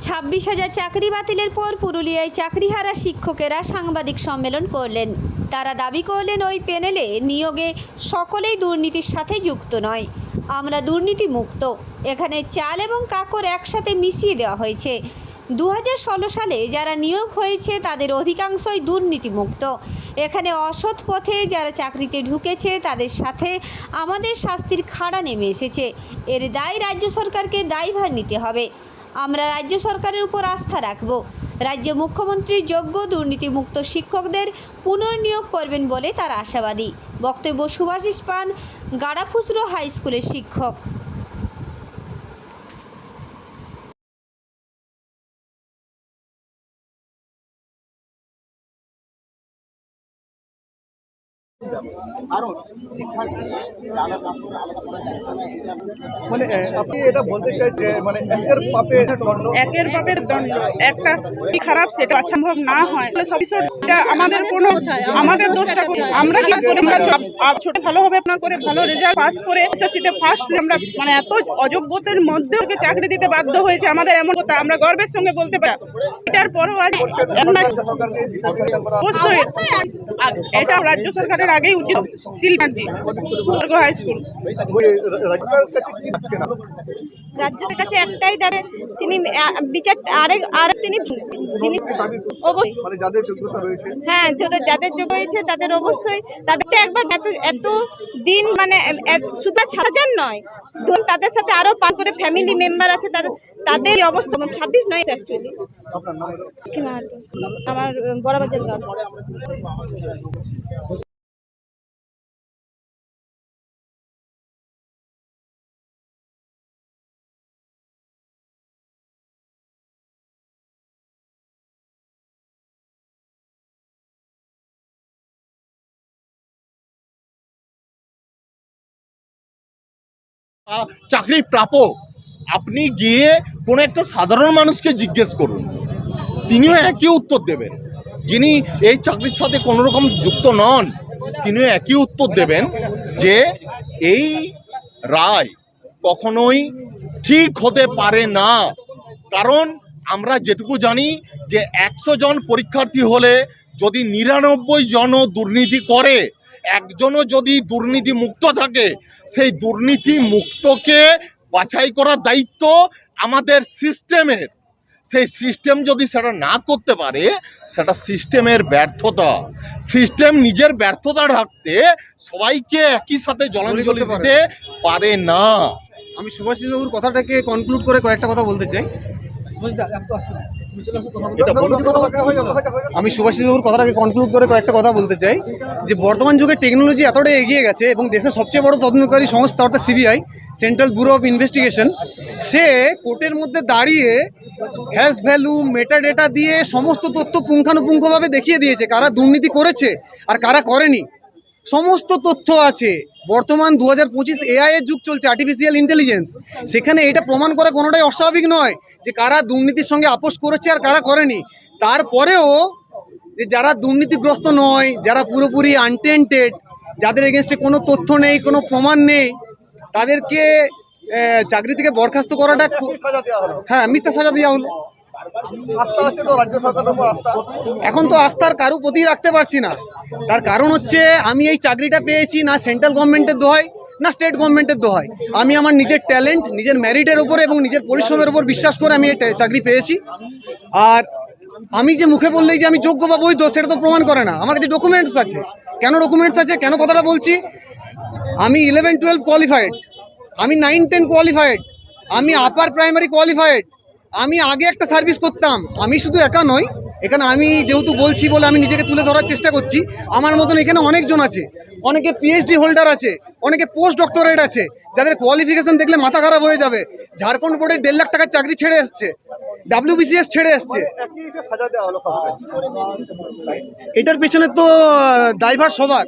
ছাব্বিশ হাজার চাকরি বাতিলের পর পুরুলিয়ায় চাকরিহারা শিক্ষকেরা সাংবাদিক সম্মেলন করলেন। তারা দাবি করলেন, ওই প্যানেলে নিয়োগে সকলেই দুর্নীতির সাথে যুক্ত নয়, আমরা দুর্নীতি মুক্ত এখানে চাল এবং কাকর একসাথে মিশিয়ে দেওয়া হয়েছে। দু হাজার ষোলো সালে যারা নিয়োগ হয়েছে, তাদের অধিকাংশই দুর্নীতিমুক্ত। এখানে অসৎ পথে যারা চাকরিতে ঢুকেছে, তাদের সাথে আমাদের শাস্তির খাড়া নেমে এসেছে। এর দায় রাজ্য সরকারকে দায়ভার নিতে হবে। আমরা রাজ্য সরকারের উপর আস্থা রাখব। রাজ্য মুখ্যমন্ত্রী যোগ্য দুর্নীতিমুক্ত শিক্ষকদের পুনর্নিয়োগ করবেন বলে তারা আশাবাদী। বক্তব্য সুভাষিস পান, গাড়াফুসরো হাই স্কুলের শিক্ষক। কারণ শিক্ষার্থী যারা করা মানে আপনি এটা বলতে চাই যে মানে একের একের পাপের দণ্ড। একটা কি খারাপ, সেটা সম্ভব না হয়। সব বিষয়টা আমাদের কোনো আমাদের দোষটা আমরা কি করে আমরা ছোট ভালোভাবে আপনার করে ভালো রেজাল্ট পাস করে এসএসসিতে ফার্স্ট আমরা মানে এত অযোগ্যতার মধ্যে ওকে চাকরি দিতে বাধ্য হয়েছে আমাদের এমন কথা। আমরা গর্বের সঙ্গে বলতে পারি। এটার পরেও আজ অবশ্যই। এটা রাজ্য সরকারের আগেই উচিত। Shilkaji high school. রাজ্যের কাছে একটাই দাবি তিনি বিচার আরেক আরেক তিনি অবশ্যই। মানে হ্যাঁ যাদের যাদের যোগ্য হয়েছে তাদের অবশ্যই তাদেরটা একবার এত এত দিন মানে শুধু হাজার নয়। ধরুন তাদের সাথে আরও পাঁচ করে ফ্যামিলি মেম্বার আছে তাদের তাদের অবস্থা ছাব্বিশ নয় অ্যাকচুয়ালি? আমার বড় বড়বাজার চাকরি প্রাপক, আপনি গিয়ে কোনো একটা সাধারণ মানুষকে জিজ্ঞেস করুন। তিনিও একই উত্তর দেবেন। যিনি এই চাকরির সাথে কোনো রকম যুক্ত নন, তিনিও একই উত্তর দেবেন যে এই রায় কখনোই ঠিক হতে পারে না। কারণ আমরা যেটুকু জানি যে একশো জন পরীক্ষার্থী হলে যদি নিরানব্বই জনও দুর্নীতি করে একজনও যদি দুর্নীতি মুক্ত থাকে সেই দুর্নীতি মুক্তকে বাছাই করার দায়িত্ব আমাদের সিস্টেমের। সেই সিস্টেম যদি সেটা না করতে পারে সেটা সিস্টেমের ব্যর্থতা। সিস্টেম নিজের ব্যর্থতা ঢাকতে সবাইকে একই সাথে জলাঞ্জলি দিতে পারে। না। আমি সুভাষিস বাবুর কথাটাকে কনক্লুড করে কয়েকটা কথা বলতে চাই। আমি সুভাষিস বাবুর কথাটাকে কনক্লুড করে কয়েকটা কথা বলতে চাই যে বর্তমান যুগে টেকনোলজি এতটাই এগিয়ে গেছে এবং দেশের সবচেয়ে বড় তদন্তকারী সংস্থা অর্থাৎ CBI Central Bureau of Investigation সে কোর্টের মধ্যে দাঁড়িয়ে হ্যাশ ভ্যালু মেটা ডেটা দিয়ে সমস্ত তথ্য পুঙ্খানুপুঙ্খভাবে দেখিয়ে দিয়েছে কারা দুর্নীতি করেছে আর কারা করেনি। সমস্ত তথ্য আছে। বর্তমান দু হাজার পঁচিশ এআই এর যুগ চলছে আর্টিফিশিয়াল ইন্টেলিজেন্স সেখানে এটা প্রমাণ করা কোনোটাই অস্বাভাবিক নয় যে কারা দুর্নীতির সঙ্গে আপোষ করেছে আর কারা করেনি। তারপরেও যে যারা দুর্নীতিগ্রস্ত নয় যারা পুরোপুরি আনটেন্টেড যাদের এগেনস্টে কোনো তথ্য নেই কোনো প্রমাণ নেই তাদেরকে চাকরি থেকে বরখাস্ত করাটা হ্যাঁ মিথ্যা সাজা দেওয়া হলো। এখন তো আস্থার কারও প্রতি রাখতে পারছি না। তার কারণ হচ্ছে আমি এই চাকরিটা পেয়েছি না সেন্ট্রাল গভর্নমেন্টের দোহাই না স্টেট গভর্নমেন্টের দোহাই আমি আমার নিজের ট্যালেন্ট, নিজের মেরিটের উপরে এবং নিজের পরিশ্রমের উপর বিশ্বাস করে আমি এই চাকরি পেয়েছি। আর আমি যে মুখে বললেই যে আমি যোগ্য বা বৈধ সেটা তো প্রমাণ করে না। আমার কাছে ডকুমেন্টস আছে। কেন ডকুমেন্টস আছে? কেন কথাটা বলছি? আমি ইলেভেন টুয়েলভ কোয়ালিফাইড আমি নাইন টেন কোয়ালিফাইড আমি আপার প্রাইমারি কোয়ালিফাইড আমি আগে একটা সার্ভিস করতাম। আমি শুধু একা নয় এখানে আমি যেহেতু বলছি বলে আমি নিজেকে তুলে ধরার চেষ্টা করছি, আমার মতন এখানে অনেকজন আছে। অনেকে পিএইচডি হোল্ডার আছে, অনেকে পোস্ট ডক্টরেট আছে, যাদের কোয়ালিফিকেশন দেখলে মাথা খারাপ হয়ে যাবে। ঝাড়খণ্ড বোর্ডে দেড় লাখ টাকার চাকরি ছেড়ে এসছে ডাব্লিউবিসিএস ছেড়ে এসছে। এটার পেছনে তো দায়ভার সবার।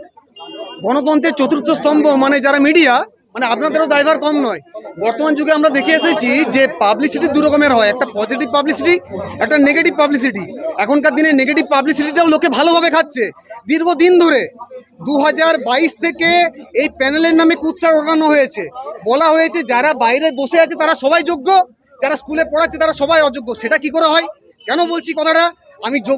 গণতন্ত্রের চতুর্থ স্তম্ভ মানে যারা মিডিয়া মানে আপনাদেরও দায়ভার কম নয়। বর্তমান যুগে আমরা দেখে এসেছি যে পাবলিসিটি দু রকমের হয়। একটা পজিটিভ পাবলিসিটি একটা নেগেটিভ পাবলিসিটি এখনকার দিনে নেগেটিভ পাবলিসিটিটাও লোকে ভালোভাবে খাচ্ছে। দীর্ঘদিন ধরে দু হাজার বাইশ থেকে এই প্যানেলের নামে কুৎসা ওঠানো হয়েছে। বলা হয়েছে যারা বাইরে বসে আছে তারা সবাই যোগ্য, যারা স্কুলে পড়াচ্ছে তারা সবাই অযোগ্য। সেটা কি করে হয়? কেন বলছি কথাটা? আমি যোগ